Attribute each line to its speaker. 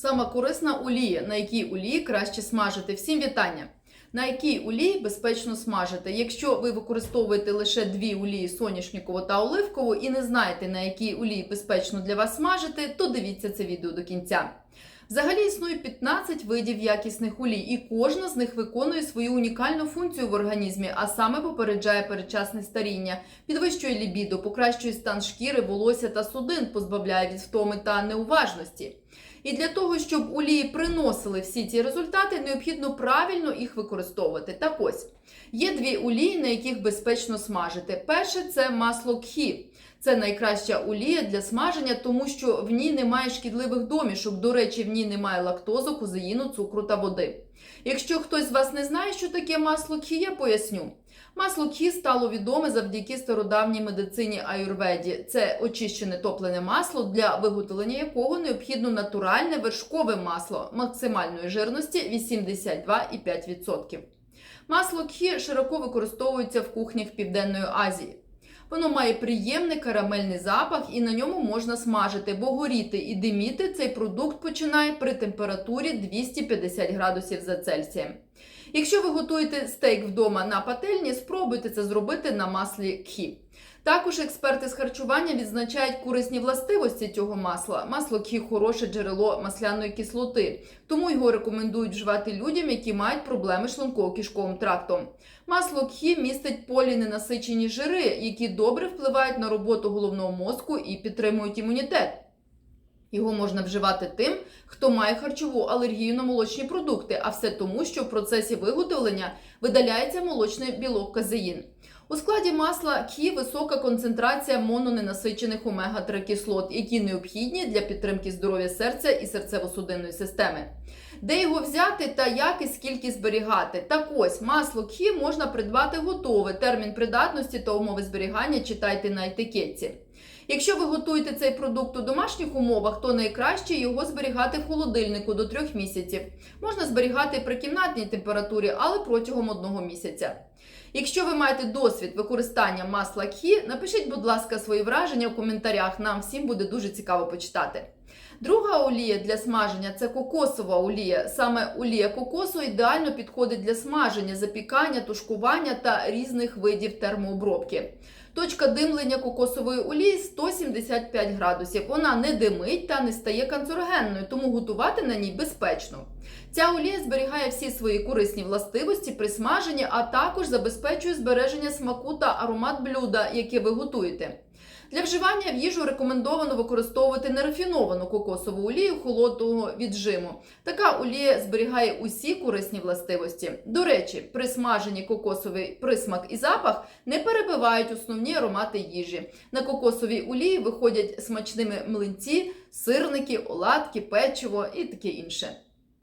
Speaker 1: Сама корисна олія, на якій олії краще смажити. Всім вітання! На якій олії безпечно смажити? Якщо ви використовуєте лише дві олії соняшникову та оливкову і не знаєте, на якій олії безпечно для вас смажити, то дивіться це відео до кінця. Взагалі існує 15 видів якісних олій, і кожна з них виконує свою унікальну функцію в організмі, а саме попереджає передчасне старіння, підвищує лібідо, покращує стан шкіри, волосся та судин, позбавляє від втоми та неуважності. І для того, щоб олії приносили всі ці результати, необхідно правильно їх використовувати. Так ось є дві олії, на яких безпечно смажити. Перше це масло кхі. Це найкраща олія для смаження, тому що в ній немає шкідливих домішок. До речі, в ній немає лактозу, козеїну, цукру та води. Якщо хтось з вас не знає, що таке масло кхі, я поясню. Масло кхі стало відоме завдяки стародавній медицині аюрведі. Це очищене топлене масло, для виготовлення якого необхідно натуральне вершкове масло максимальної жирності 82,5%. Масло кхі широко використовується в кухнях Південної Азії. Воно має приємний карамельний запах і на ньому можна смажити, бо горіти і диміти цей продукт починає при температурі 250 градусів за Цельсієм. Якщо ви готуєте стейк вдома на пательні, спробуйте це зробити на маслі кхі. Також експерти з харчування відзначають корисні властивості цього масла. Масло кхі хороше джерело масляної кислоти, тому його рекомендують вживати людям, які мають проблеми з шлунково-кишковим трактом. Масло кхі містить поліненасичені жири, які добре впливають на роботу головного мозку і підтримують імунітет. Його можна вживати тим, хто має харчову алергію на молочні продукти, а все тому, що в процесі виготовлення видаляється молочний білок казеїн. У складі масла кхі висока концентрація мононенасичених омега-3 кислот, які необхідні для підтримки здоров'я серця і серцево-судинної системи. Де його взяти та як і скільки зберігати? Так ось масло кхі можна придбати готове. Термін придатності та умови зберігання читайте на етикетці. Якщо ви готуєте цей продукт у домашніх умовах, то найкраще його зберігати в холодильнику до 3 місяців. Можна зберігати при кімнатній температурі, але протягом одного місяця. Якщо ви маєте досвід використання масла кхі, напишіть, будь ласка, свої враження в коментарях. Нам всім буде дуже цікаво почитати. Друга олія для смаження це кокосова олія. Саме олія кокосу ідеально підходить для смаження, запікання, тушкування та різних видів термообробки. Точка димлення кокосової олії 175 градусів. Вона не димить та не стає канцерогенною, тому готувати на ній безпечно. Ця олія зберігає всі свої корисні властивості при смаженні, а також забезпечує збереження смаку та аромат блюда, яке ви готуєте. Для вживання в їжу рекомендовано використовувати нерафіновану кокосову олію холодного віджиму. Така олія зберігає усі корисні властивості. До речі, при смаженні кокосовий присмак і запах не перебивають основні аромати їжі. На кокосовій олії виходять смачними млинці, сирники, оладки, печиво і таке інше.